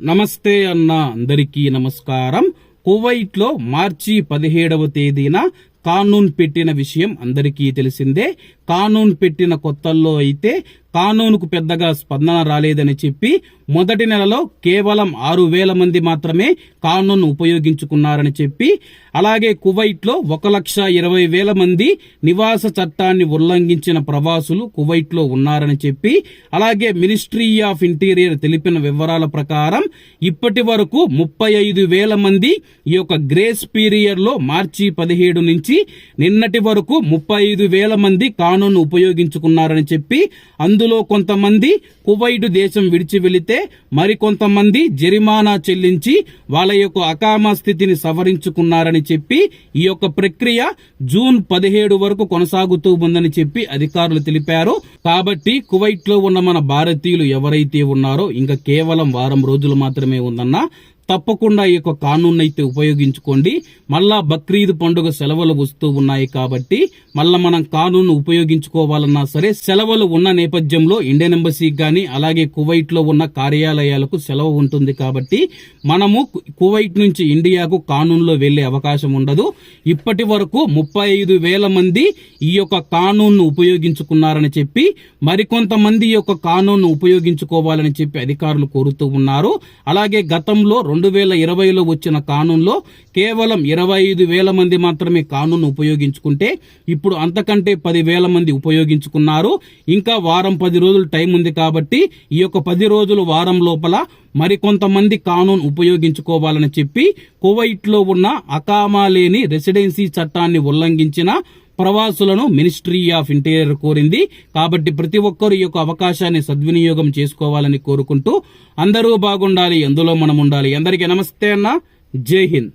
నమస్తే అన్న అందరికీ నమస్కారం. కువైట్లో మార్చి పదిహేడవ తేదీన కానూన్ పెట్టిన విషయం అందరికీ తెలిసిందే. కానూన్ పెట్టిన కొత్తల్లో అయితే కానూనుకు పెద్దగా స్పందన రాలేదని చెప్పి మొదటి నెలలో కేవలం ఆరు వేల మంది మాత్రమే కానూన్ ఉపయోగించుకున్నారని చెప్పి అలాగే కువైట్లో ఒక లక్ష ఇరవై వేల మంది నివాస చట్టాన్ని ఉల్లంఘించిన ప్రవాసులు కువైట్లో ఉన్నారని చెప్పి అలాగే మినిస్ట్రీ ఆఫ్ ఇంటీరియర్ తెలిపిన వివరాల ప్రకారం ఇప్పటి వరకు ముప్పై ఐదు వేల మంది ఈ యొక్క గ్రేస్ పీరియడ్లో మార్చి పదిహేడు నుంచి నిన్నటి వరకు ముప్పై ఐదు వేల మంది కానూన్ ఉపయోగించుకున్నారని చెప్పి అందు అందులో కొంతమంది కువైట్ దేశం విడిచి వెళితే మరికొంతమంది జరిమానా చెల్లించి వాళ్ళ యొక్క అకామా స్థితిని సవరించుకున్నారని చెప్పి ఈ యొక్క ప్రక్రియ జూన్ పదిహేడు వరకు కొనసాగుతూ ఉందని చెప్పి అధికారులు తెలిపారు. కాబట్టి కువైట్లో ఉన్న మన భారతీయులు ఎవరైతే ఉన్నారో ఇంకా కేవలం వారం రోజులు మాత్రమే ఉందన్నా తప్పకుండా ఈ యొక్క కానూన్ అయితే ఉపయోగించుకోండి. మళ్ళా బక్రీద్ పండుగ సెలవులు వస్తూ ఉన్నాయి కాబట్టి మళ్ళా మనం కానూన్ ఉపయోగించుకోవాలన్నా సరే సెలవులు ఉన్న నేపథ్యంలో ఇండియన్ ఎంబసీకి కానీ అలాగే కువైట్లో ఉన్న కార్యాలయాలకు సెలవు ఉంటుంది కాబట్టి మనము కువైట్ నుంచి ఇండియాకు కానూన్లో వెళ్ళే అవకాశం ఉండదు. ఇప్పటి వరకు ముప్పై ఐదు వేల మంది ఈ యొక్క కానూన్ ఉపయోగించుకున్నారని చెప్పి మరికొంతమంది ఈ యొక్క కానూన్ ఉపయోగించుకోవాలని చెప్పి అధికారులు కోరుతూ ఉన్నారు. అలాగే గతంలో రెండు వేల ఇరవైలో వచ్చిన కానూన్లో కేవలం ఇరవై ఐదు వేల మంది మాత్రమే కానూన్ ఉపయోగించుకుంటే ఇప్పుడు అంతకంటే పది వేల మంది ఉపయోగించుకున్నారు. ఇంకా వారం పది రోజులు టైం ఉంది కాబట్టి ఈ యొక్క పది రోజులు వారం లోపల మరికొంతమంది కానూన్ ఉపయోగించుకోవాలని చెప్పి కువైట్లో ఉన్న అకామా లేని రెసిడెన్సీ చట్టాన్ని ఉల్లంఘించిన ప్రవాసులను మినిస్ట్రీ ఆఫ్ ఇంటీరియర్ కోరింది. కాబట్టి ప్రతి ఒక్కరు ఈ యొక్క అవకాశాన్ని సద్వినియోగం చేసుకోవాలని కోరుకుంటూ అందరూ బాగుండాలి ఎందులో మనం ఉండాలి. అందరికీ నమస్తే అన్న. జై హింద్.